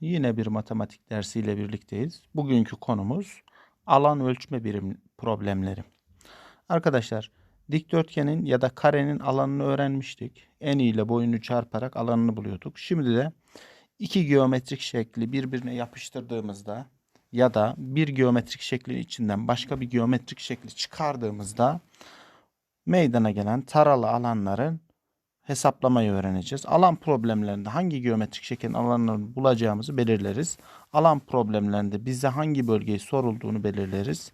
Yine bir matematik dersiyle birlikteyiz. Bugünkü konumuz alan ölçme birim problemleri. Arkadaşlar dikdörtgenin ya da karenin alanını öğrenmiştik. En ile boyunu çarparak alanını buluyorduk. Şimdi de iki geometrik şekli birbirine yapıştırdığımızda ya da bir geometrik şeklin içinden başka bir geometrik şekli çıkardığımızda meydana gelen taralı alanların hesaplamayı öğreneceğiz. Alan problemlerinde hangi geometrik şeklin alanını bulacağımızı belirleriz. Alan problemlerinde bize hangi bölgeyi sorulduğunu belirleriz.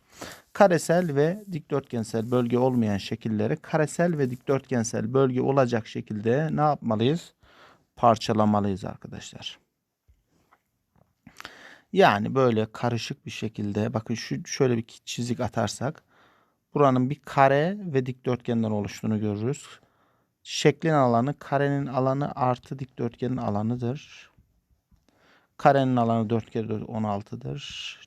Karesel ve dikdörtgensel bölge olmayan şekilleri karesel ve dikdörtgensel bölge olacak şekilde ne yapmalıyız? Parçalamalıyız arkadaşlar. Yani böyle karışık bir şekilde bakın şu şöyle bir çizik atarsak buranın bir kare ve dikdörtgenden oluştuğunu görürüz. Şeklin alanı karenin alanı artı dikdörtgenin alanıdır. Karenin alanı 4 kere 4 16'dır.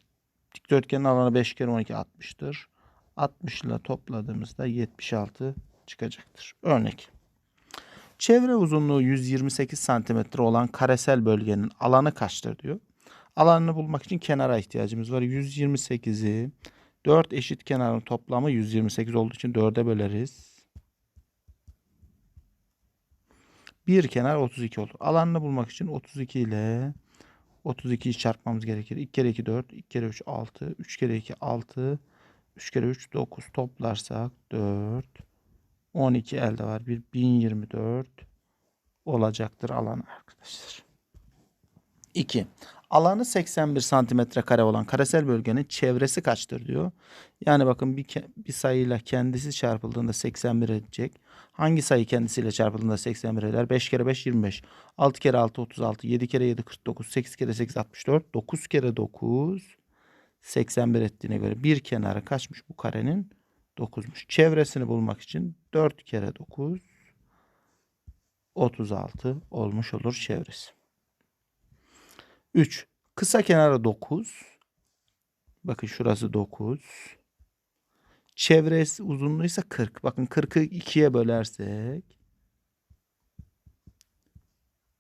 Dikdörtgenin alanı 5 kere 12 60'tır. 60 ile topladığımızda 76 çıkacaktır. Örnek. Çevre uzunluğu 128 cm olan karesel bölgenin alanı kaçtır diyor. Alanını bulmak için kenara ihtiyacımız var. 128'i 4 eşit kenarın toplamı 128 olduğu için 4'e böleriz. Bir kenar 32 olur. Alanını bulmak için 32 ile 32'yi çarpmamız gerekir. 2 kere 2 4, 2 kere 3 6, 3 kere 2 6, 3 kere 3 9 toplarsak 4, 12 elde var. Bir 1024 olacaktır alan arkadaşlar. 2. Alanı 81 santimetre kare olan karesel bölgenin çevresi kaçtır diyor. Yani bakın bir, bir sayıyla kendisi çarpıldığında 81 edecek. Hangi sayı kendisiyle çarpıldığında 81 eder? 5 kere 5 25. 6 kere 6 36. 7 kere 7 49. 8 kere 8 64. 9 kere 9 81 ettiğine göre bir kenarı kaçmış bu karenin? 9'muş. Çevresini bulmak için 4 kere 9 36 olmuş olur çevresi. 3. Kısa kenarı 9. Bakın şurası 9. Çevresi uzunluğu ise 40. Bakın 40'ı 2'ye bölersek.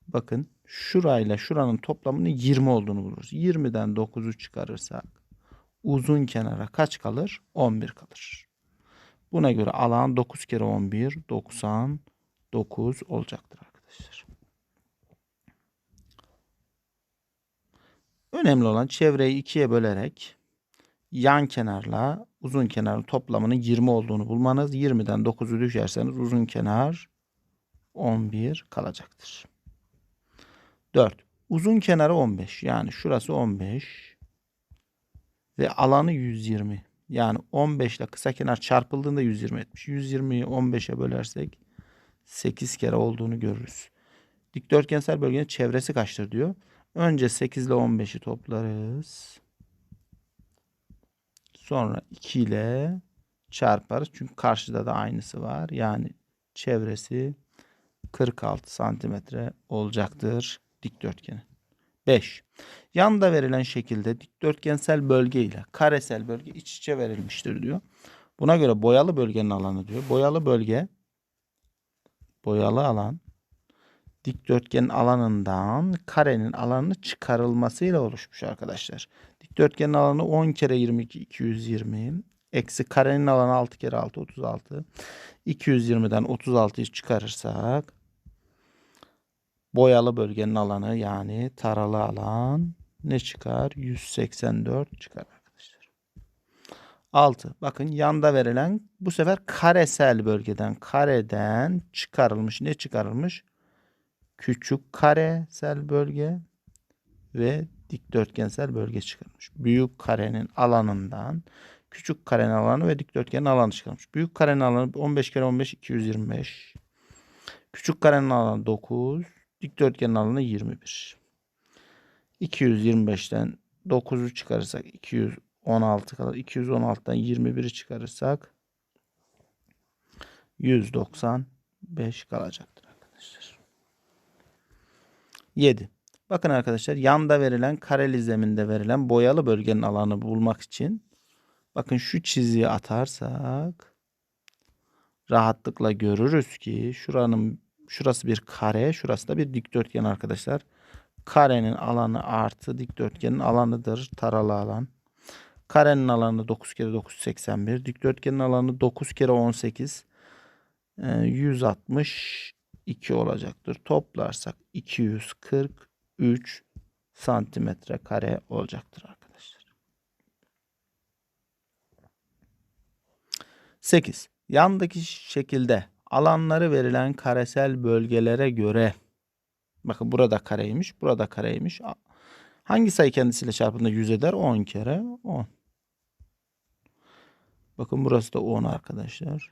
Bakın şurayla şuranın toplamının 20 olduğunu buluruz. 20'den 9'u çıkarırsak uzun kenara kaç kalır? 11 kalır. Buna göre alan 9 kere 11 99 olacaktır arkadaşlar. Önemli olan çevreyi ikiye bölerek yan kenarla uzun kenarın toplamının 20 olduğunu bulmanız. 20'den 9'u düşerseniz uzun kenar 11 kalacaktır. 4. Uzun kenarı 15. Yani şurası 15. Ve alanı 120. Yani 15 ile kısa kenar çarpıldığında 120 etmiş. 120'yi 15'e bölersek 8 kere olduğunu görürüz. Dikdörtgensel bölgenin çevresi kaçtır diyor. Önce 8 ile 15'i toplarız. Sonra 2 ile çarparız. Çünkü karşıda da aynısı var. Yani çevresi 46 santimetre olacaktır dikdörtgenin. 5. Yanda verilen şekilde dikdörtgensel bölge ile karesel bölge iç içe verilmiştir diyor. Buna göre boyalı bölgenin alanı diyor. Boyalı bölge boyalı alan dikdörtgenin alanından karenin alanı çıkarılmasıyla oluşmuş arkadaşlar. Dikdörtgenin alanı 10 kere 22 220 eksi karenin alanı 6 kere 6 36. 220'den 36'yı çıkarırsak boyalı bölgenin alanı yani taralı alan ne çıkar? 184 çıkar arkadaşlar. 6. Bakın yanda verilen bu sefer karesel bölgeden kareden çıkarılmış. Ne çıkarılmış? Küçük karesel bölge ve dikdörtgensel bölge çıkarılmış. Büyük karenin alanından küçük karenin alanı ve dikdörtgenin alanı çıkarılmış. Büyük karenin alanı 15 kere 15 225. Küçük karenin alanı 9. Dikdörtgenin alanı 21. 225'ten 9'u çıkarırsak 216 kalır. 216'dan 21'i çıkarırsak 195 kalacaktır arkadaşlar. 7. Bakın arkadaşlar yanda verilen kareli zeminde verilen boyalı bölgenin alanı bulmak için bakın şu çizgiyi atarsak rahatlıkla görürüz ki şuranın şurası bir kare şurası da bir dikdörtgen arkadaşlar. Karenin alanı artı dikdörtgenin alanıdır taralı alan. Karenin alanı 9 kere 9 81. Dikdörtgenin alanı 9 kere 18 160 2 olacaktır. Toplarsak 243 santimetre kare olacaktır arkadaşlar. 8. Yandaki şekilde alanları verilen karesel bölgelere göre bakın burada kareymiş, burada kareymiş. Hangi sayı kendisiyle çarpımda 100 eder? 10 kere 10. Bakın burası da 10 arkadaşlar.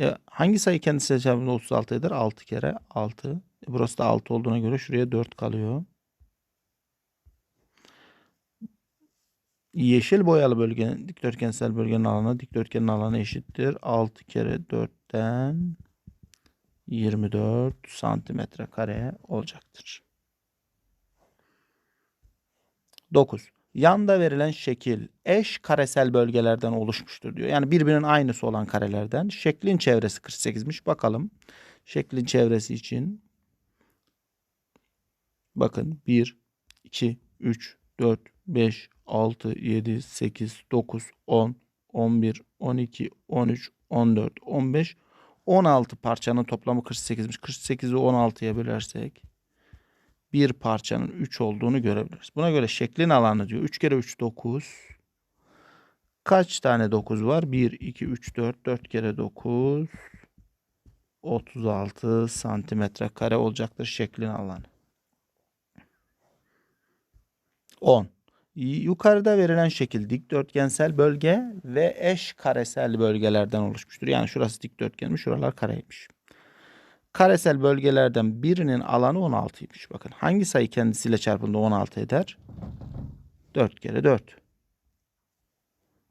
E, hangi sayı kendisiyle çarpında 36 eder? 6 kere 6. E, burası da 6 olduğuna göre şuraya 4 kalıyor. Yeşil boyalı bölgenin dikdörtgensel bölgenin alanı dikdörtgenin alanı eşittir. 6 kere 4'ten 24 santimetre kare olacaktır. 9. Yanda verilen şekil eş karesel bölgelerden oluşmuştur diyor. Yani birbirinin aynısı olan karelerden. Şeklin çevresi 48'miş. Bakalım. Şeklin çevresi için bakın 1, 2, 3, 4, 5, 6, 7, 8, 9, 10, 11, 12, 13, 14, 15, 16 parçanın toplamı 48'miş. 48'i 16'ya bölersek bir parçanın 3 olduğunu görebiliriz. Buna göre şeklin alanı diyor. 3 kere 3 9. Kaç tane 9 var? 1, 2, 3, 4. 4 kere 9. 36 santimetre kare olacaktır şeklin alanı. 10. Yukarıda verilen şekil dikdörtgensel bölge ve eş karesel bölgelerden oluşmuştur. Yani şurası dikdörtgenmiş, şuralar kareymiş. Karesel bölgelerden birinin alanı 16'ymış. Bakın hangi sayı kendisiyle çarpında 16 eder? 4 kere 4.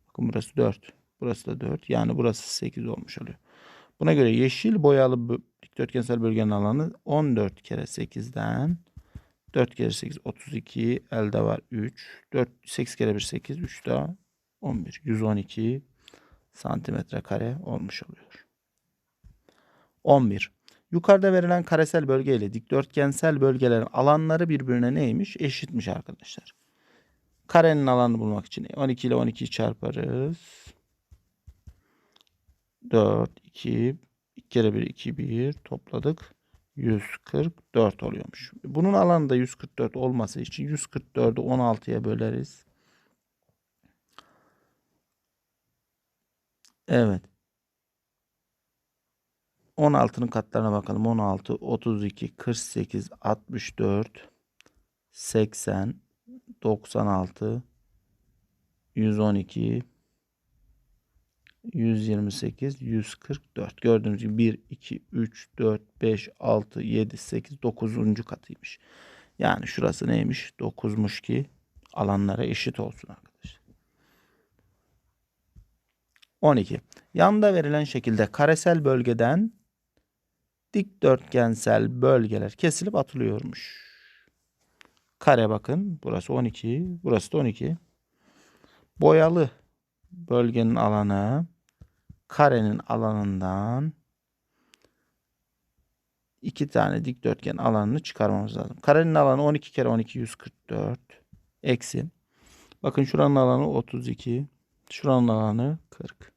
Bakın burası 4. Burası da 4. Yani burası 8 olmuş oluyor. Buna göre yeşil boyalı dikdörtgensel bölgenin alanı 14 kere 8'den 4 kere 8 32 elde var 3 4 8 kere 1 8 3 daha 11 112 santimetre kare olmuş oluyor. 11. Yukarıda verilen karesel bölge ile dikdörtgensel bölgelerin alanları birbirine neymiş? Eşitmiş arkadaşlar. Karenin alanını bulmak için 12 ile 12'yi çarparız. 4, 2, 2 kere 1, 2, 1 topladık. 144 oluyormuş. Bunun alanında 144 olması için 144'ü 16'ya böleriz. Evet. 16'nın katlarına bakalım. 16, 32, 48, 64, 80, 96, 112, 128, 144. Gördüğünüz gibi 1, 2, 3, 4, 5, 6, 7, 8, 9. katıymış. Yani şurası neymiş? 9'muş ki alanlara eşit olsun arkadaşlar. 12. Yanda verilen şekilde karesel bölgeden dikdörtgensel bölgeler kesilip atılıyormuş. Kare bakın. Burası 12. Burası da 12. Boyalı bölgenin alanı karenin alanından iki tane dikdörtgen alanını çıkarmamız lazım. Karenin alanı 12 kere 12 144 eksi. Bakın şuranın alanı 32. Şuranın alanı 40.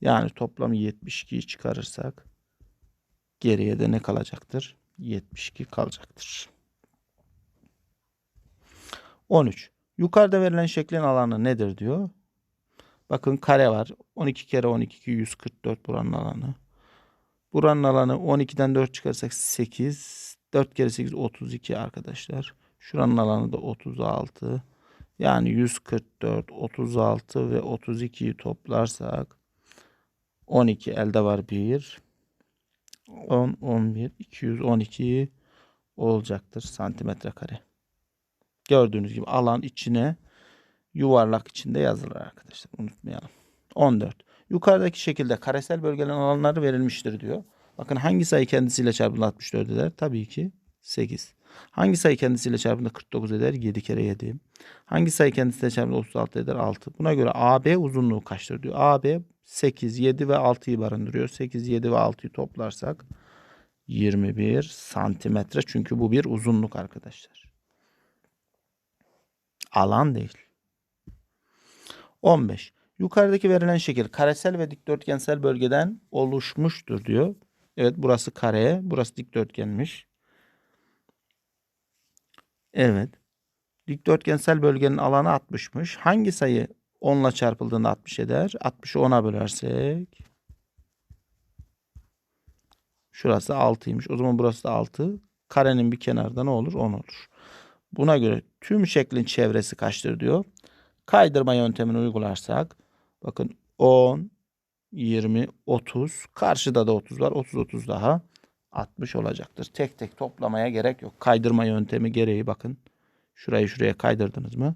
Yani toplam 72'yi çıkarırsak geriye de ne kalacaktır? 72 kalacaktır. 13. Yukarıda verilen şeklin alanı nedir diyor. Bakın kare var. 12 kere 12 144 buranın alanı. Buranın alanı 12'den 4 çıkarsak 8. 4 kere 8 32 arkadaşlar. Şuranın alanı da 36. Yani 144, 36 ve 32'yi toplarsak 12 elde var 1. 10, 11, 212 olacaktır santimetre kare. Gördüğünüz gibi alan içine yuvarlak içinde yazılır arkadaşlar. Unutmayalım. 14. Yukarıdaki şekilde karesel bölgelerin alanları verilmiştir diyor. Bakın hangi sayı kendisiyle çarpımda 64 eder? Tabii ki 8. Hangi sayı kendisiyle çarpımda 49 eder? 7 kere 7. Hangi sayı kendisiyle çarpımda 36 eder? 6. Buna göre AB uzunluğu kaçtır diyor. AB 8, 7 ve 6'yı barındırıyor. 8, 7 ve 6'yı toplarsak 21 santimetre. Çünkü bu bir uzunluk arkadaşlar. Alan değil. 15. Yukarıdaki verilen şekil karesel ve dikdörtgensel bölgeden oluşmuştur diyor. Evet burası kare, burası dikdörtgenmiş. Evet. Dikdörtgensel bölgenin alanı 60'mış. Hangi sayı 10 ile çarpıldığında 60 eder? 60'ı 10'a bölersek. Şurası 6'ymış. O zaman burası da 6. Karenin bir kenarda ne olur? 10 olur. Buna göre tüm şeklin çevresi kaçtır diyor. Kaydırma yöntemini uygularsak bakın 10, 20, 30. Karşıda da 30 var. 30, 30 daha 60 olacaktır. Tek tek toplamaya gerek yok. Kaydırma yöntemi gereği bakın. Şurayı şuraya kaydırdınız mı?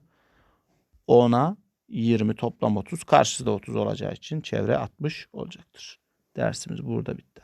10'a 20 toplam 30. Karşısı da 30 olacağı için çevre 60 olacaktır. Dersimiz burada bitti.